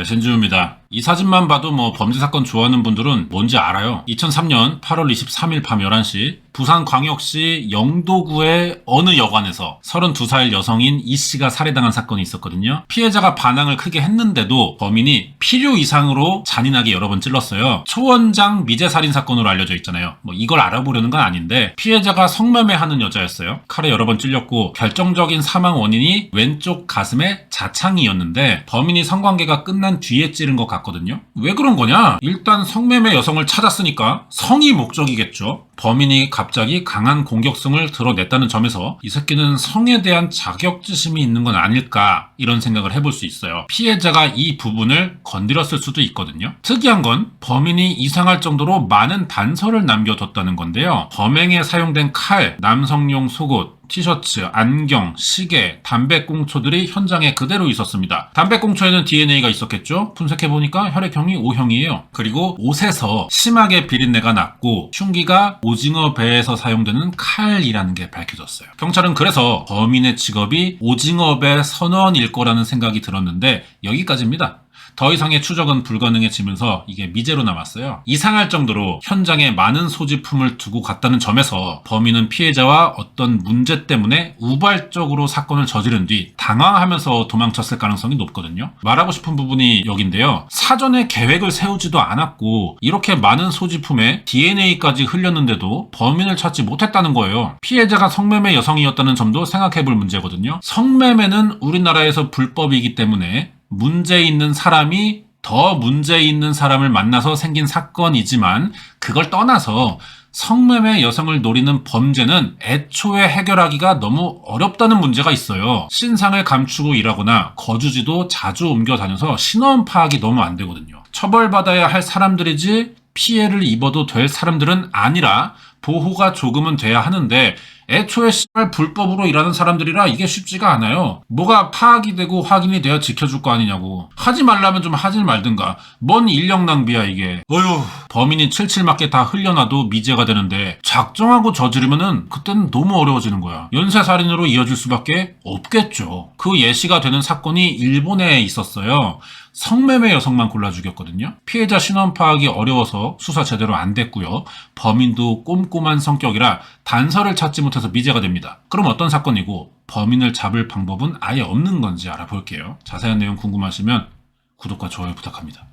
네, 신주입니다. 이 사진만 봐도 뭐 범죄 사건 좋아하는 분들은 뭔지 알아요. 2003년 8월 23일 밤 11시 부산광역시 영도구의 어느 여관에서 32살 여성인 이 씨가 살해당한 사건이 있었거든요. 피해자가 반항을 크게 했는데도 범인이 필요 이상으로 잔인하게 여러 번 찔렀어요. 초원장 미제 살인 사건으로 알려져 있잖아요. 뭐 이걸 알아보려는 건 아닌데 피해자가 성매매하는 여자였어요. 칼에 여러 번 찔렸고 결정적인 사망 원인이 왼쪽 가슴의 자창이었는데 범인이 성관계가 끝난 뒤에 찌른 것 같 거든요. 왜 그런 거냐? 일단 성매매 여성을 찾았으니까 성이 목적이겠죠. 범인이 갑자기 강한 공격성을 드러냈다는 점에서 이 새끼는 성에 대한 자격지심이 있는 건 아닐까 이런 생각을 해볼 수 있어요. 피해자가 이 부분을 건드렸을 수도 있거든요. 특이한 건 범인이 이상할 정도로 많은 단서를 남겨뒀다는 건데요. 범행에 사용된 칼, 남성용 속옷, 티셔츠, 안경, 시계, 담배꽁초들이 현장에 그대로 있었습니다. 담배꽁초에는 DNA가 있었겠죠? 분석해보니까 혈액형이 O형이에요. 그리고 옷에서 심하게 비린내가 났고 흉기가 오징어 배에서 사용되는 칼이라는 게 밝혀졌어요. 경찰은 그래서 범인의 직업이 오징어 배 선원일 거라는 생각이 들었는데 여기까지입니다. 더 이상의 추적은 불가능해지면서 이게 미제로 남았어요. 이상할 정도로 현장에 많은 소지품을 두고 갔다는 점에서 범인은 피해자와 어떤 문제 때문에 우발적으로 사건을 저지른 뒤 당황하면서 도망쳤을 가능성이 높거든요. 말하고 싶은 부분이 여긴데요. 사전에 계획을 세우지도 않았고 이렇게 많은 소지품에 DNA까지 흘렸는데도 범인을 찾지 못했다는 거예요. 피해자가 성매매 여성이었다는 점도 생각해 볼 문제거든요. 성매매는 우리나라에서 불법이기 때문에 문제 있는 사람이 더 문제 있는 사람을 만나서 생긴 사건이지만 그걸 떠나서 성매매 여성을 노리는 범죄는 애초에 해결하기가 너무 어렵다는 문제가 있어요. 신상을 감추고 일하거나 거주지도 자주 옮겨 다녀서 신원 파악이 너무 안 되거든요. 처벌받아야 할 사람들이지 피해를 입어도 될 사람들은 아니라 보호가 조금은 돼야 하는데 애초에 씨발 불법으로 일하는 사람들이라 이게 쉽지가 않아요. 뭐가 파악이 되고 확인이 돼야 지켜줄 거 아니냐고. 하지 말라면 좀 하질 말든가. 뭔 인력 낭비야 이게. 어휴. 범인이 칠칠맞게 다 흘려놔도 미제가 되는데 작정하고 저지르면은 그때는 너무 어려워지는 거야. 연쇄살인으로 이어질 수밖에 없겠죠. 그 예시가 되는 사건이 일본에 있었어요. 성매매 여성만 골라 죽였거든요. 피해자 신원 파악이 어려워서 수사 제대로 안 됐고요. 범인도 꼼꼼한 성격이라 단서를 찾지 못해서 미제가 됩니다. 그럼 어떤 사건이고 범인을 잡을 방법은 아예 없는 건지 알아볼게요. 자세한 내용 궁금하시면 구독과 좋아요 부탁합니다.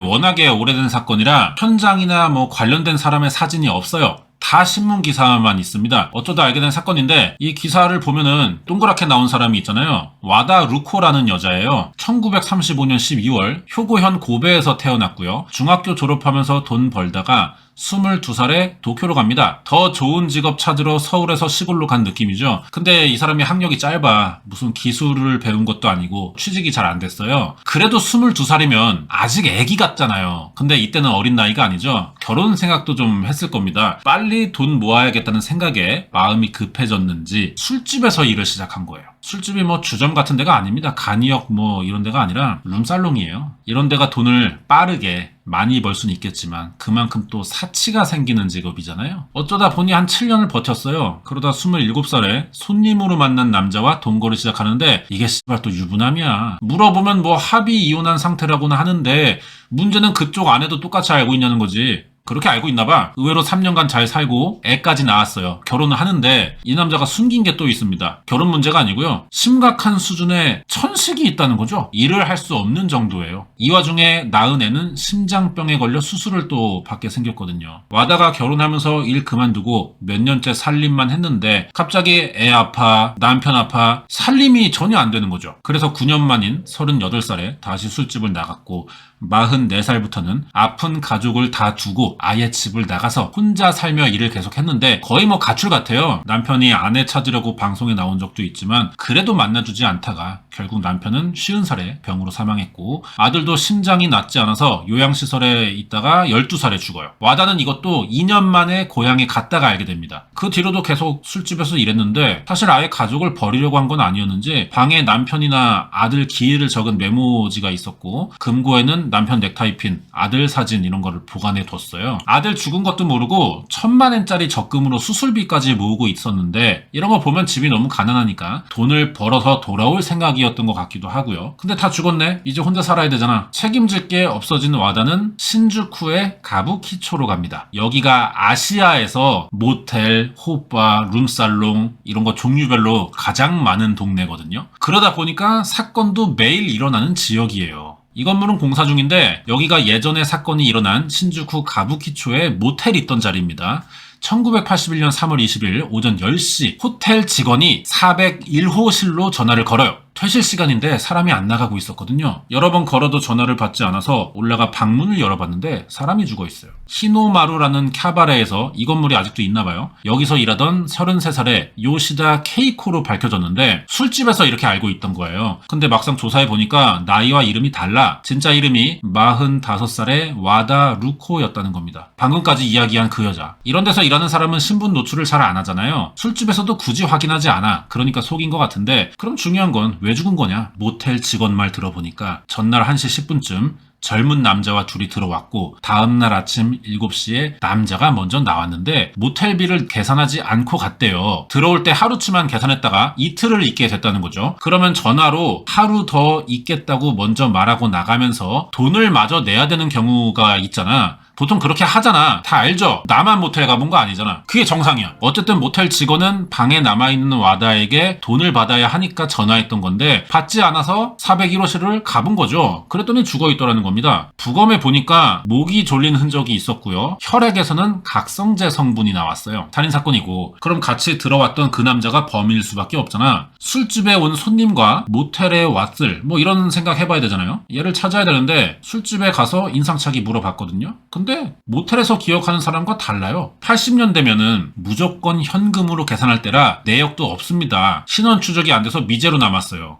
워낙에 오래된 사건이라 현장이나 뭐 관련된 사람의 사진이 없어요. 다 신문 기사만 있습니다. 어쩌다 알게 된 사건인데 이 기사를 보면은 동그랗게 나온 사람이 있잖아요. 와다 루코라는 여자예요. 1935년 12월 효고현 고베에서 태어났고요. 중학교 졸업하면서 돈 벌다가 22살에 도쿄로 갑니다. 더 좋은 직업 찾으러 서울에서 시골로 간 느낌이죠. 근데 이 사람이 학력이 짧아. 무슨 기술을 배운 것도 아니고 취직이 잘 안 됐어요. 그래도 22살이면 아직 애기 같잖아요. 근데 이때는 어린 나이가 아니죠. 결혼 생각도 좀 했을 겁니다. 빨리 돈 모아야겠다는 생각에 마음이 급해졌는지 술집에서 일을 시작한 거예요. 술집이 뭐 주점 같은 데가 아닙니다. 간이역 뭐 이런 데가 아니라 룸살롱이에요. 이런 데가 돈을 빠르게 많이 벌 수는 있겠지만 그만큼 또 사치가 생기는 직업이잖아요. 어쩌다 보니 한 7년을 버텼어요. 그러다 27살에 손님으로 만난 남자와 동거를 시작하는데 이게 씨발 또 유부남이야. 물어보면 뭐 합의 이혼한 상태라고는 하는데 문제는 그쪽 아내도 똑같이 알고 있냐는 거지. 그렇게 알고 있나 봐. 의외로 3년간 잘 살고 애까지 낳았어요. 결혼을 하는데 이 남자가 숨긴 게 또 있습니다. 결혼 문제가 아니고요. 심각한 수준의 천식이 있다는 거죠. 일을 할 수 없는 정도예요. 이 와중에 낳은 애는 심장병에 걸려 수술을 또 받게 생겼거든요. 와다가 결혼하면서 일 그만두고 몇 년째 살림만 했는데 갑자기 애 아파, 남편 아파, 살림이 전혀 안 되는 거죠. 그래서 9년 만인 38살에 다시 술집을 나갔고 44살부터는 아픈 가족을 다 두고 아예 집을 나가서 혼자 살며 일을 계속했는데 거의 뭐 가출 같아요. 남편이 아내 찾으려고 방송에 나온 적도 있지만 그래도 만나주지 않다가 결국 남편은 50살에 병으로 사망했고 아들도 심장이 낫지 않아서 요양시설에 있다가 12살에 죽어요. 와다는 이것도 2년 만에 고향에 갔다가 알게 됩니다. 그 뒤로도 계속 술집에서 일했는데 사실 아예 가족을 버리려고 한 건 아니었는지 방에 남편이나 아들 기일을 적은 메모지가 있었고 금고에는 남편 넥타이 핀, 아들 사진 이런 거를 보관해 뒀어요. 아들 죽은 것도 모르고 천만 엔짜리 적금으로 수술비까지 모으고 있었는데 이런 거 보면 집이 너무 가난하니까 돈을 벌어서 돌아올 생각이 것 같기도 하고요. 근데 다 죽었네. 이제 혼자 살아야 되잖아. 책임질 게 없어진 와다는 신주쿠의 가부키초로 갑니다. 여기가 아시아에서 모텔, 호빠, 룸살롱 이런 거 종류별로 가장 많은 동네거든요. 그러다 보니까 사건도 매일 일어나는 지역이에요. 이 건물은 공사 중인데 여기가 예전에 사건이 일어난 신주쿠 가부키초에 모텔이 있던 자리입니다. 1981년 3월 20일 오전 10시 호텔 직원이 401호실로 전화를 걸어요. 퇴실 시간인데 사람이 안 나가고 있었거든요. 여러 번 걸어도 전화를 받지 않아서 올라가 방문을 열어봤는데 사람이 죽어 있어요. 히노마루라는 캬바레에서 이 건물이 아직도 있나 봐요. 여기서 일하던 33살의 요시다 케이코로 밝혀졌는데 술집에서 이렇게 알고 있던 거예요. 근데 막상 조사해 보니까 나이와 이름이 달라. 진짜 이름이 45살의 와다 루코였다는 겁니다. 방금까지 이야기한 그 여자. 이런 데서 일하는 사람은 신분 노출을 잘 안 하잖아요. 술집에서도 굳이 확인하지 않아. 그러니까 속인 것 같은데 그럼 중요한 건왜 죽은 거냐? 모텔 직원 말 들어보니까 전날 1시 10분쯤 젊은 남자와 둘이 들어왔고 다음날 아침 7시에 남자가 먼저 나왔는데 모텔비를 계산하지 않고 갔대요. 들어올 때 하루치만 계산했다가 이틀을 있게 됐다는 거죠. 그러면 전화로 하루 더 있겠다고 먼저 말하고 나가면서 돈을 마저 내야 되는 경우가 있잖아. 보통 그렇게 하잖아. 다 알죠? 나만 모텔 가본 거 아니잖아. 그게 정상이야. 어쨌든 모텔 직원은 방에 남아있는 와다에게 돈을 받아야 하니까 전화했던 건데 받지 않아서 401호실을 가본 거죠. 그랬더니 죽어 있더라는 겁니다. 부검해 보니까 목이 졸린 흔적이 있었고요. 혈액에서는 각성제 성분이 나왔어요. 살인 사건이고. 그럼 같이 들어왔던 그 남자가 범인일 수밖에 없잖아. 술집에 온 손님과 모텔에 왔을 뭐 이런 생각 해봐야 되잖아요. 얘를 찾아야 되는데 술집에 가서 인상착의 물어봤거든요. 근데 모텔에서 기억하는 사람과 달라요. 80년대면은 무조건 현금으로 계산할 때라 내역도 없습니다. 신원 추적이 안 돼서 미제로 남았어요.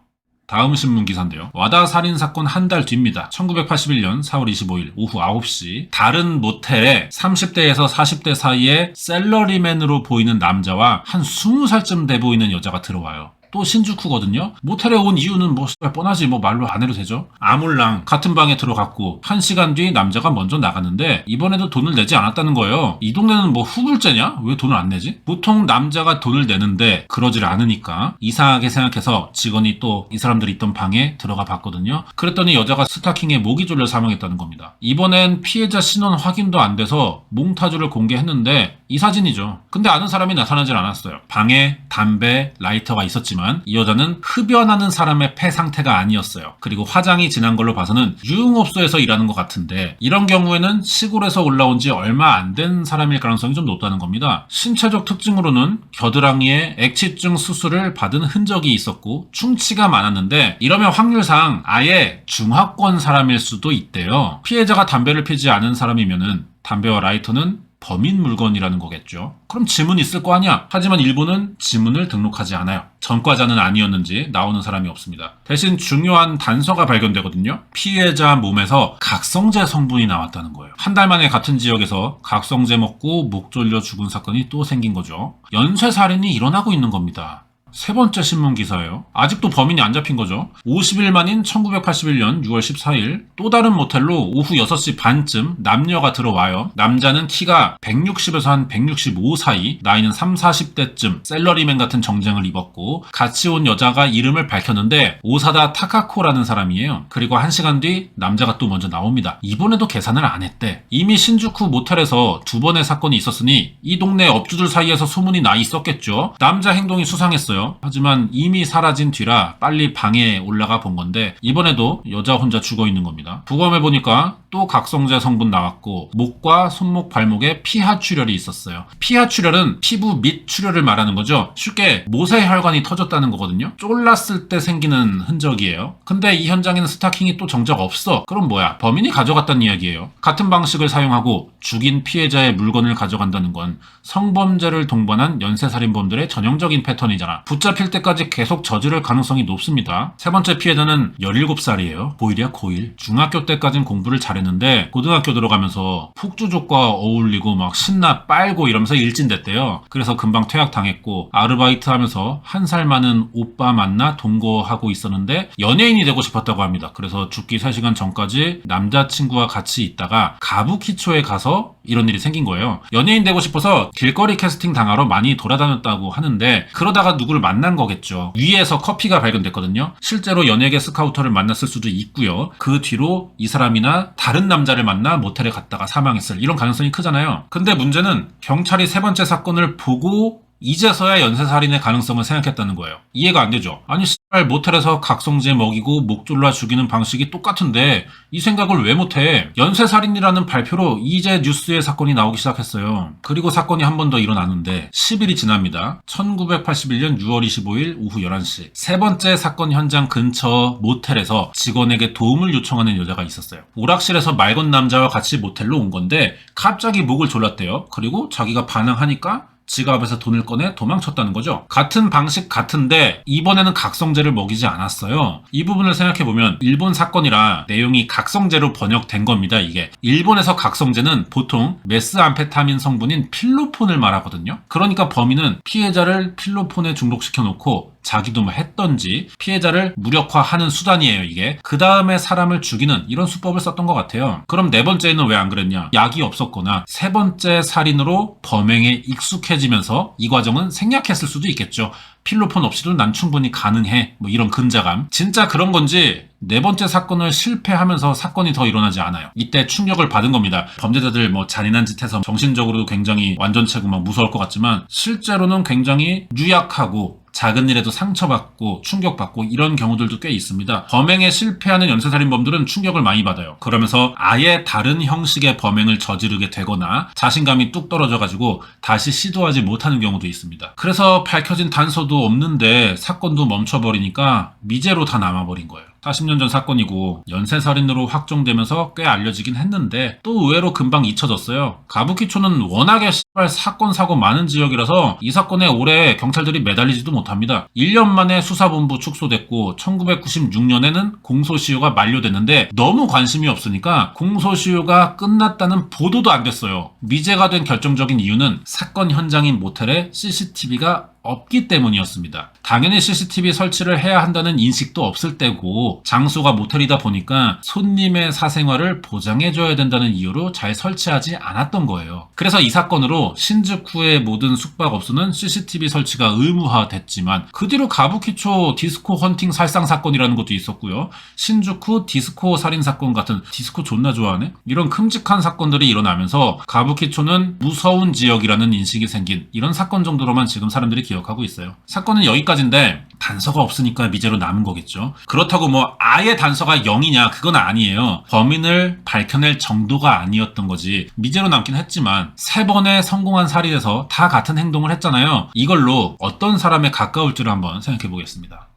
다음 신문 기사인데요. 와다 살인 사건 한 달 뒤입니다. 1981년 4월 25일 오후 9시 다른 모텔에 30대에서 40대 사이에 셀러리맨으로 보이는 남자와 한 20살쯤 돼 보이는 여자가 들어와요. 또 신주쿠거든요. 모텔에 온 이유는 뭐 뻔하지 뭐 말로 안 해도 되죠. 아몰랑 같은 방에 들어갔고 한 시간 뒤 남자가 먼저 나갔는데 이번에도 돈을 내지 않았다는 거예요. 이 동네는 뭐 후불제냐? 왜 돈을 안 내지? 보통 남자가 돈을 내는데 그러질 않으니까 이상하게 생각해서 직원이 또 이 사람들이 있던 방에 들어가 봤거든요. 그랬더니 여자가 스타킹에 목이 졸려 사망했다는 겁니다. 이번엔 피해자 신원 확인도 안 돼서 몽타주를 공개했는데 이 사진이죠. 근데 아는 사람이 나타나질 않았어요. 방에 담배, 라이터가 있었지만 이 여자는 흡연하는 사람의 폐 상태가 아니었어요. 그리고 화장이 진한 걸로 봐서는 유흥업소에서 일하는 것 같은데 이런 경우에는 시골에서 올라온 지 얼마 안 된 사람일 가능성이 좀 높다는 겁니다. 신체적 특징으로는 겨드랑이에 액치증 수술을 받은 흔적이 있었고 충치가 많았는데 이러면 확률상 아예 중화권 사람일 수도 있대요. 피해자가 담배를 피지 않은 사람이면은 담배와 라이터는 범인 물건이라는 거겠죠. 그럼 지문 있을 거 아니야? 하지만 일본은 지문을 등록하지 않아요. 전과자는 아니었는지 나오는 사람이 없습니다. 대신 중요한 단서가 발견되거든요. 피해자 몸에서 각성제 성분이 나왔다는 거예요. 한 달 만에 같은 지역에서 각성제 먹고 목 졸려 죽은 사건이 또 생긴 거죠. 연쇄살인이 일어나고 있는 겁니다. 세 번째 신문 기사예요. 아직도 범인이 안 잡힌 거죠. 50일 만인 1981년 6월 14일 또 다른 모텔로 오후 6시 반쯤 남녀가 들어와요. 남자는 키가 160에서 한 165 사이, 나이는 3, 40대쯤 셀러리맨 같은 정장을 입었고 같이 온 여자가 이름을 밝혔는데 오사다 타카코라는 사람이에요. 그리고 한 시간 뒤 남자가 또 먼저 나옵니다. 이번에도 계산을 안 했대. 이미 신주쿠 모텔에서 두 번의 사건이 있었으니 이 동네 업주들 사이에서 소문이 나 있었겠죠. 남자 행동이 수상했 하지만 이미 사라진 뒤라 빨리 방에 올라가 본 건데 이번에도 여자 혼자 죽어 있는 겁니다. 부검해 보니까 또 각성제 성분 나왔고 목과 손목 발목에 피하 출혈이 있었어요. 피하 출혈은 피부 밑 출혈을 말하는 거죠. 쉽게 모세 혈관이 터졌다는 거거든요. 쫄랐을 때 생기는 흔적이에요. 근데 이 현장에는 스타킹이 또 정작 없어. 그럼 뭐야? 범인이 가져갔다는 이야기예요. 같은 방식을 사용하고 죽인 피해자의 물건을 가져간다는 건 성범죄를 동반한 연쇄살인범들의 전형적인 패턴이잖아. 붙잡힐 때까지 계속 저지를 가능성이 높습니다. 세 번째 피해자는 17살이에요. 고1이야 고1. 중학교 때까진 공부를 잘했는데 고등학교 들어가면서 폭주족과 어울리고 막 신나 빨고 이러면서 일진됐대요. 그래서 금방 퇴학당했고 아르바이트 하면서 한 살 많은 오빠 만나 동거하고 있었는데 연예인이 되고 싶었다고 합니다. 그래서 죽기 3시간 전까지 남자친구와 같이 있다가 가부키초에 가서 이런 일이 생긴 거예요. 연예인 되고 싶어서 길거리 캐스팅 당하러 많이 돌아다녔다고 하는데 그러다가 누구를 만난 거겠죠. 위에서 커피가 발견됐거든요. 실제로 연예계 스카우터를 만났을 수도 있고요. 그 뒤로 이 사람이나 다른 남자를 만나 모텔에 갔다가 사망했을 이런 가능성이 크잖아요. 근데 문제는 경찰이 세 번째 사건을 보고 이제서야 연쇄살인의 가능성을 생각했다는 거예요. 이해가 안 되죠. 아니 씨발 모텔에서 각성제 먹이고 목 졸라 죽이는 방식이 똑같은데 이 생각을 왜 못해? 연쇄살인이라는 발표로 이제 뉴스에 사건이 나오기 시작했어요. 그리고 사건이 한 번 더 일어나는데 10일이 지납니다. 1981년 6월 25일 오후 11시 세 번째 사건 현장 근처 모텔에서 직원에게 도움을 요청하는 여자가 있었어요. 오락실에서 맑은 남자와 같이 모텔로 온 건데 갑자기 목을 졸랐대요. 그리고 자기가 반항하니까 지갑에서 돈을 꺼내 도망쳤다는 거죠. 같은 방식 같은데 이번에는 각성제를 먹이지 않았어요. 이 부분을 생각해 보면 일본 사건이라 내용이 각성제로 번역된 겁니다. 이게 일본에서 각성제는 보통 메스암페타민 성분인 필로폰을 말하거든요. 그러니까 범인은 피해자를 필로폰에 중독시켜 놓고 자기도 뭐 했던지 피해자를 무력화하는 수단이에요 이게. 그 다음에 사람을 죽이는 이런 수법을 썼던 것 같아요. 그럼 네 번째는 왜 안 그랬냐? 약이 없었거나 세 번째 살인으로 범행에 익숙해지면서 이 과정은 생략했을 수도 있겠죠 필로폰 없이도 난 충분히 가능해 뭐 이런 근자감 진짜 그런 건지 네 번째 사건을 실패하면서 사건이 더 일어나지 않아요. 이때 충격을 받은 겁니다. 범죄자들 뭐 잔인한 짓 해서 정신적으로도 굉장히 완전체고 막 무서울 것 같지만 실제로는 굉장히 유약하고 작은 일에도 상처받고 충격받고 이런 경우들도 꽤 있습니다. 범행에 실패하는 연쇄살인범들은 충격을 많이 받아요. 그러면서 아예 다른 형식의 범행을 저지르게 되거나 자신감이 뚝 떨어져가지고 다시 시도하지 못하는 경우도 있습니다. 그래서 밝혀진 단서도 없는데 사건도 멈춰버리니까 미제로 다 남아버린 거예요. 40년 전 사건이고 연쇄살인으로 확정되면서 꽤 알려지긴 했는데 또 의외로 금방 잊혀졌어요. 가부키초는 워낙에 씨발 사건 사고 많은 지역이라서 이 사건에 오래 경찰들이 매달리지도 못합니다. 1년 만에 수사본부 축소됐고 1996년에는 공소시효가 만료됐는데 너무 관심이 없으니까 공소시효가 끝났다는 보도도 안 됐어요. 미제가 된 결정적인 이유는 사건 현장인 모텔에 CCTV가 없기 때문이었습니다. 당연히 CCTV 설치를 해야 한다는 인식도 없을 때고 장소가 모텔이다 보니까 손님의 사생활을 보장해줘야 된다는 이유로 잘 설치하지 않았던 거예요. 그래서 이 사건으로 신주쿠의 모든 숙박업소는 CCTV 설치가 의무화됐지만 그 뒤로 가부키초 디스코 헌팅 살상 사건이라는 것도 있었고요. 신주쿠 디스코 살인 사건 같은 디스코 존나 좋아하네? 이런 큼직한 사건들이 일어나면서 가부키초는 무서운 지역이라는 인식이 생긴 이런 사건 정도로만 지금 사람들이 기억 기억하고 있어요. 사건은 여기까지인데 단서가 없으니까 미제로 남은 거겠죠. 그렇다고 뭐 아예 단서가 0이냐 그건 아니에요. 범인을 밝혀낼 정도가 아니었던 거지. 미제로 남긴 했지만 세 번의 성공한 살인에서 다 같은 행동을 했잖아요. 이걸로 어떤 사람에 가까울지를 한번 생각해 보겠습니다.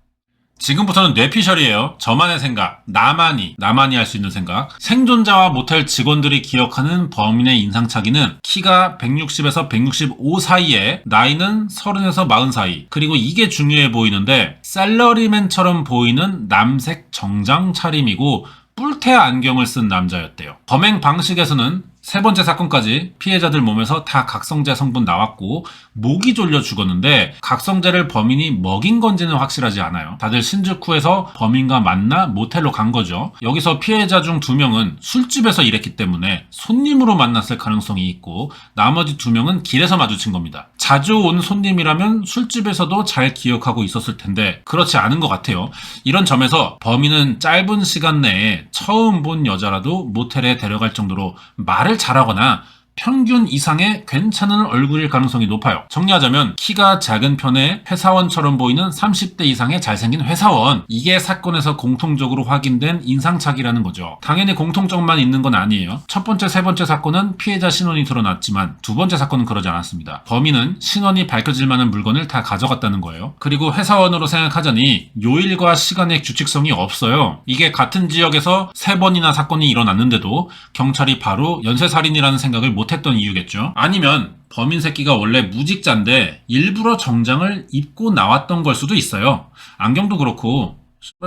지금부터는 뇌피셜이에요. 저만의 생각, 나만이, 나만이 할 수 있는 생각. 생존자와 모텔 직원들이 기억하는 범인의 인상착의는 키가 160에서 165 사이에 나이는 30에서 40 사이. 그리고 이게 중요해 보이는데 셀러리맨처럼 보이는 남색 정장 차림이고 뿔테 안경을 쓴 남자였대요. 범행 방식에서는 세 번째 사건까지 피해자들 몸에서 다 각성제 성분 나왔고 목이 졸려 죽었는데 각성제를 범인이 먹인 건지는 확실하지 않아요. 다들 신주쿠에서 범인과 만나 모텔로 간 거죠. 여기서 피해자 중 두 명은 술집에서 일했기 때문에 손님으로 만났을 가능성이 있고 나머지 두 명은 길에서 마주친 겁니다. 자주 온 손님이라면 술집에서도 잘 기억하고 있었을 텐데 그렇지 않은 것 같아요. 이런 점에서 범인은 짧은 시간 내에 처음 본 여자라도 모텔에 데려갈 정도로 말을 잘하거나 평균 이상의 괜찮은 얼굴일 가능성이 높아요. 정리하자면 키가 작은 편의 회사원처럼 보이는 30대 이상의 잘생긴 회사원. 이게 사건에서 공통적으로 확인된 인상착이라는 거죠. 당연히 공통점만 있는 건 아니에요. 첫 번째, 세 번째 사건은 피해자 신원이 드러났지만 두 번째 사건은 그러지 않았습니다. 범인은 신원이 밝혀질 만한 물건을 다 가져갔다는 거예요. 그리고 회사원으로 생각하자니 요일과 시간의 규칙성이 없어요. 이게 같은 지역에서 세 번이나 사건이 일어났는데도 경찰이 바로 연쇄살인이라는 생각을 못 못했던 이유겠죠. 아니면 범인 새끼가 원래 무직자인데 일부러 정장을 입고 나왔던 걸 수도 있어요. 안경도 그렇고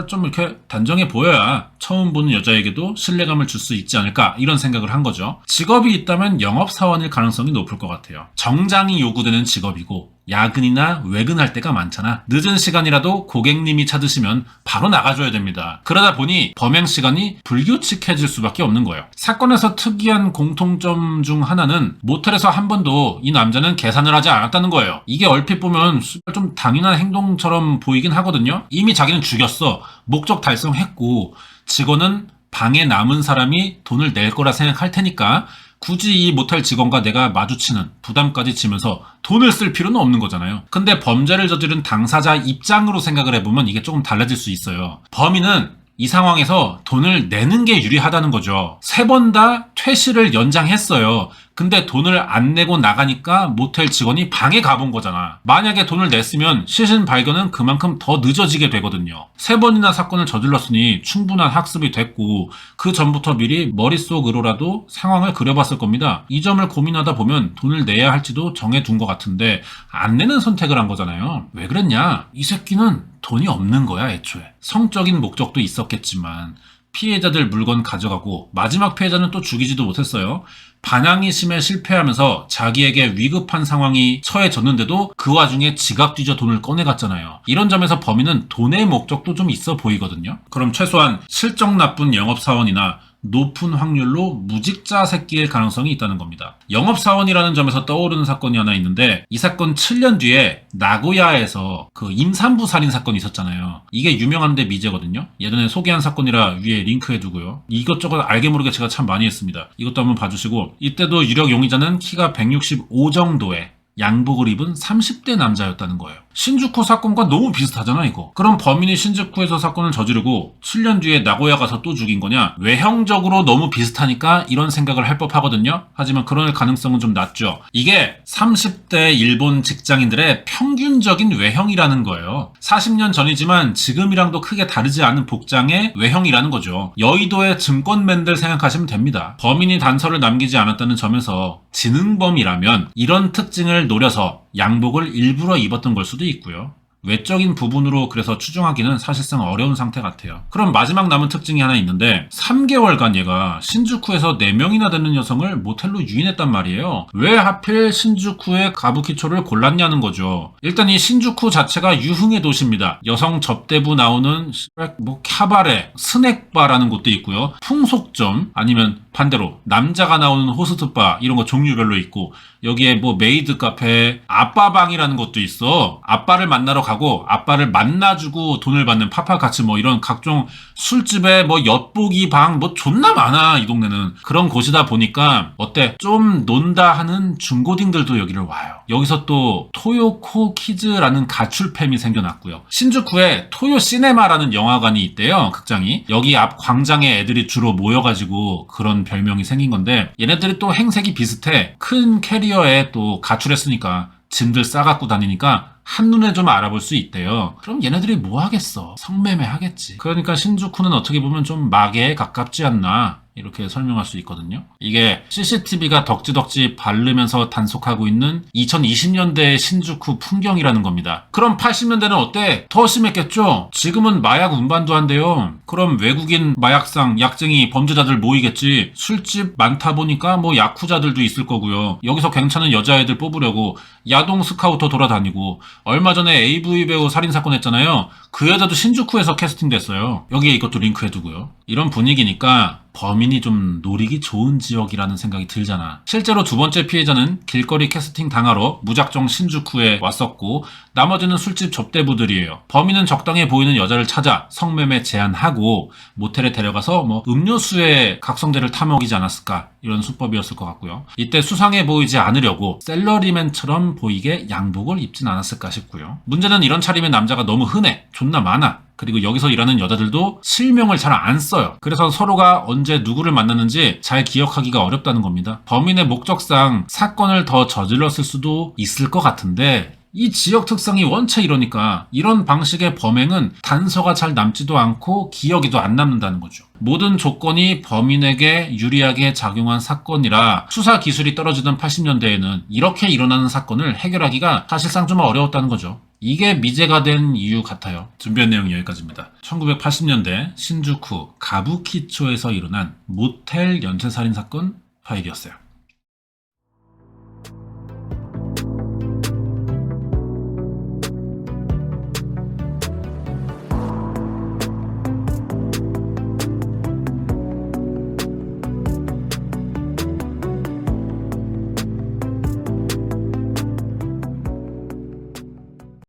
좀 이렇게 단정해 보여야 처음 보는 여자에게도 신뢰감을 줄 수 있지 않을까 이런 생각을 한 거죠. 직업이 있다면 영업사원일 가능성이 높을 것 같아요. 정장이 요구되는 직업이고 야근이나 외근할 때가 많잖아. 늦은 시간이라도 고객님이 찾으시면 바로 나가줘야 됩니다. 그러다 보니 범행 시간이 불규칙해질 수밖에 없는 거예요. 사건에서 특이한 공통점 중 하나는 모텔에서 한 번도 이 남자는 계산을 하지 않았다는 거예요. 이게 얼핏 보면 좀 당연한 행동처럼 보이긴 하거든요. 이미 자기는 죽였어. 목적 달성했고 직원은 방에 남은 사람이 돈을 낼 거라 생각할 테니까 굳이 이 모텔 직원과 내가 마주치는 부담까지 지면서 돈을 쓸 필요는 없는 거잖아요. 근데 범죄를 저지른 당사자 입장으로 생각을 해보면 이게 조금 달라질 수 있어요. 범인은 이 상황에서 돈을 내는 게 유리하다는 거죠. 세 번 다 퇴실을 연장했어요. 근데 돈을 안 내고 나가니까 모텔 직원이 방에 가본 거잖아. 만약에 돈을 냈으면 시신 발견은 그만큼 더 늦어지게 되거든요. 세 번이나 사건을 저질렀으니 충분한 학습이 됐고 그 전부터 미리 머릿속으로라도 상황을 그려봤을 겁니다. 이 점을 고민하다 보면 돈을 내야 할지도 정해둔 것 같은데 안 내는 선택을 한 거잖아요. 왜 그랬냐? 이 새끼는 돈이 없는 거야 애초에. 성적인 목적도 있었겠지만 피해자들 물건 가져가고 마지막 피해자는 또 죽이지도 못했어요. 반항이 심해 실패하면서 자기에게 위급한 상황이 처해졌는데도 그 와중에 지갑 뒤져 돈을 꺼내갔잖아요. 이런 점에서 범인은 돈의 목적도 좀 있어 보이거든요. 그럼 최소한 실적 나쁜 영업사원이나 높은 확률로 무직자 새끼일 가능성이 있다는 겁니다. 영업사원이라는 점에서 떠오르는 사건이 하나 있는데 이 사건 7년 뒤에 나고야에서 그 임산부 살인 사건이 있었잖아요. 이게 유명한데 미제거든요. 예전에 소개한 사건이라 위에 링크해두고요. 이것저것 알게 모르게 제가 참 많이 했습니다. 이것도 한번 봐주시고 이때도 유력 용의자는 키가 165 정도의 양복을 입은 30대 남자였다는 거예요. 신주쿠 사건과 너무 비슷하잖아, 이거. 그럼 범인이 신주쿠에서 사건을 저지르고 7년 뒤에 나고야 가서 또 죽인 거냐? 외형적으로 너무 비슷하니까 이런 생각을 할 법하거든요? 하지만 그럴 가능성은 좀 낮죠. 이게 30대 일본 직장인들의 평균적인 외형이라는 거예요. 40년 전이지만 지금이랑도 크게 다르지 않은 복장의 외형이라는 거죠. 여의도의 증권맨들 생각하시면 됩니다. 범인이 단서를 남기지 않았다는 점에서 지능범이라면 이런 특징을 노려서 양복을 일부러 입었던 걸 수도 있고요. 외적인 부분으로 그래서 추정하기는 사실상 어려운 상태 같아요. 그럼 마지막 남은 특징이 하나 있는데 3개월간 얘가 신주쿠에서 4명이나 되는 여성을 모텔로 유인했단 말이에요. 왜 하필 신주쿠의 가부키초를 골랐냐는 거죠. 일단 이 신주쿠 자체가 유흥의 도시입니다. 여성 접대부 나오는 뭐 카바레, 스낵바라는 곳도 있고요. 풍속점 아니면 반대로 남자가 나오는 호스트바 이런 거 종류별로 있고 여기에 뭐 메이드 카페, 아빠방이라는 것도 있어. 아빠를 만나러 가고 아빠를 만나주고 돈을 받는 파파같이 뭐 이런 각종 술집에 뭐 엿보기 방 뭐 존나 많아 이 동네는 그런 곳이다 보니까 어때 좀 논다 하는 중고딩들도 여기를 와요. 여기서 또 토요코 키즈라는 가출팸이 생겨났고요. 신주쿠에 토요 시네마라는 영화관이 있대요. 극장이 여기 앞 광장에 애들이 주로 모여가지고 그런 별명이 생긴 건데 얘네들이 또 행색이 비슷해. 큰 캐리어에 또 가출했으니까 짐들 싸갖고 다니니까 한눈에 좀 알아볼 수 있대요. 그럼 얘네들이 뭐 하겠어? 성매매 하겠지. 그러니까 신주쿠는 어떻게 보면 좀 마계에 가깝지 않나. 이렇게 설명할 수 있거든요. 이게 CCTV가 덕지덕지 바르면서 단속하고 있는 2020년대의 신주쿠 풍경이라는 겁니다. 그럼 80년대는 어때? 더 심했겠죠? 지금은 마약 운반도 한대요. 그럼 외국인 마약상, 약쟁이, 범죄자들 모이겠지. 술집 많다 보니까 뭐 야쿠자들도 있을 거고요. 여기서 괜찮은 여자애들 뽑으려고 야동 스카우터 돌아다니고 얼마 전에 AV 배우 살인 사건 했잖아요. 그 여자도 신주쿠에서 캐스팅됐어요. 여기에 이것도 링크해두고요. 이런 분위기니까 범인이 좀 노리기 좋은 지역이라는 생각이 들잖아. 실제로 두 번째 피해자는 길거리 캐스팅 당하러 무작정 신주쿠에 왔었고 나머지는 술집 접대부들이에요. 범인은 적당해 보이는 여자를 찾아 성매매 제한하고 모텔에 데려가서 뭐 음료수에 각성제를 타먹이지 않았을까 이런 수법이었을 것 같고요. 이때 수상해 보이지 않으려고 셀러리맨처럼 보이게 양복을 입진 않았을까 싶고요. 문제는 이런 차림의 남자가 너무 흔해. 존나 많아. 그리고 여기서 일하는 여자들도 실명을 잘 안 써요. 그래서 서로가 언제 누구를 만났는지 잘 기억하기가 어렵다는 겁니다. 범인의 목적상 사건을 더 저질렀을 수도 있을 것 같은데 이 지역 특성이 원체 이러니까 이런 방식의 범행은 단서가 잘 남지도 않고 기억이도 안 남는다는 거죠. 모든 조건이 범인에게 유리하게 작용한 사건이라 수사 기술이 떨어지던 80년대에는 이렇게 일어나는 사건을 해결하기가 사실상 좀 어려웠다는 거죠. 이게 미제가 된 이유 같아요. 준비한 내용 여기까지입니다. 1980년대 신주쿠 가부키초에서 일어난 모텔 연쇄살인 사건 파일이었어요.